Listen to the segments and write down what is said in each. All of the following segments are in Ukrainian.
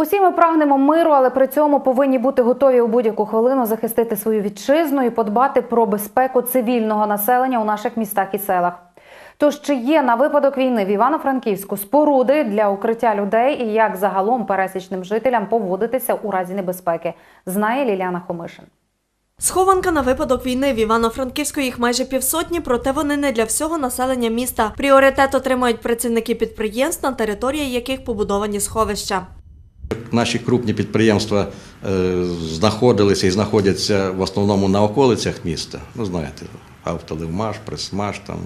Усі ми прагнемо миру, але при цьому повинні бути готові у будь-яку хвилину захистити свою вітчизну і подбати про безпеку цивільного населення у наших містах і селах. Тож чи є на випадок війни в Івано-Франківську споруди для укриття людей і як загалом пересічним жителям поводитися у разі небезпеки, знає Ліляна Хомишин. Схованка на випадок війни в Івано-Франківську їх майже півсотні, проте вони не для всього населення міста. Пріоритет отримують працівники підприємств, на території яких побудовані сховища. Наші крупні підприємства е, знаходилися і знаходяться в основному на околицях міста. Ну, знаєте, Автоливмаш, Пресмаш, там,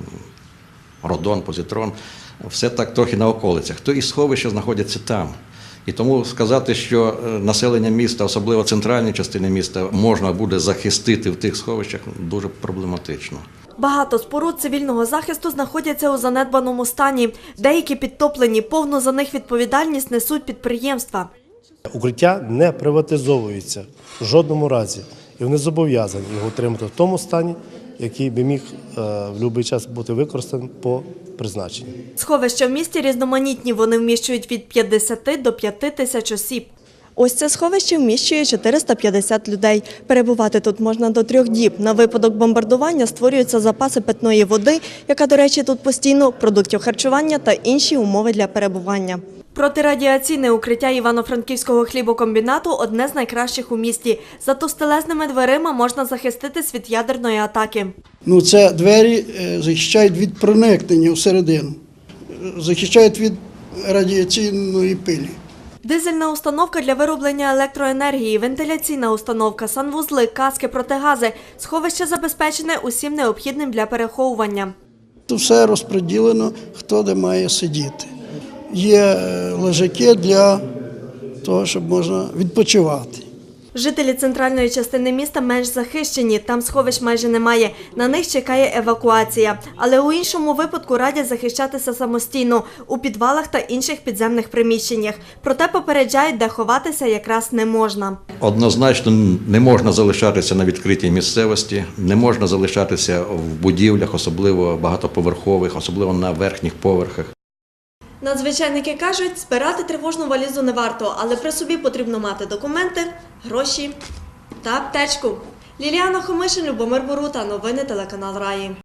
Родон, Позитрон. Все так трохи на околицях. То і сховища знаходяться там. І тому сказати, що е, населення міста, особливо центральні частини міста, можна буде захистити в тих сховищах, дуже проблематично. Багато споруд цивільного захисту знаходяться у занедбаному стані. Деякі підтоплені, повну за них відповідальність несуть підприємства. Укриття не приватизовується в жодному разі, і вони зобов'язані його отримати в тому стані, який би міг е, в будь-який час бути використаний по призначенню. Сховища в місті різноманітні, вони вміщують від 50 до 5 тисяч осіб. Ось це сховище вміщує 450 людей. Перебувати тут можна до трьох діб. На випадок бомбардування створюються запаси питної води, яка, до речі, тут постійно, продуктів харчування та інші умови для перебування. Протирадіаційне укриття Івано-Франківського хлібокомбінату одне з найкращих у місті. За товстелезними дверима можна захиститись від ядерної атаки. Ну, це двері е, захищають від проникнення всередину, захищають від радіаційної пилі. Дизельна установка для вироблення електроенергії, вентиляційна установка, санвузли, каски, протигази. Сховище забезпечене усім необхідним для переховування. Тут все розподілено, хто де має сидіти. Є е, лежаки для того, щоб можна відпочивати. Жителі центральної частини міста менш захищені, там сховищ майже немає. На них чекає евакуація. Але у іншому випадку радять захищатися самостійно у підвалах та інших підземних приміщеннях. Проте попереджають, де ховатися якраз не можна. Однозначно не можна залишатися на відкритій місцевості, не можна залишатися в будівлях, особливо багатоповерхових, особливо на верхніх поверхах. Надзвичайники кажуть, збирати тривожну валізу не варто, але при собі потрібно мати документи, гроші та аптечку. Ліліана Хомишин, Любомир Борута, новини телеканал Раї.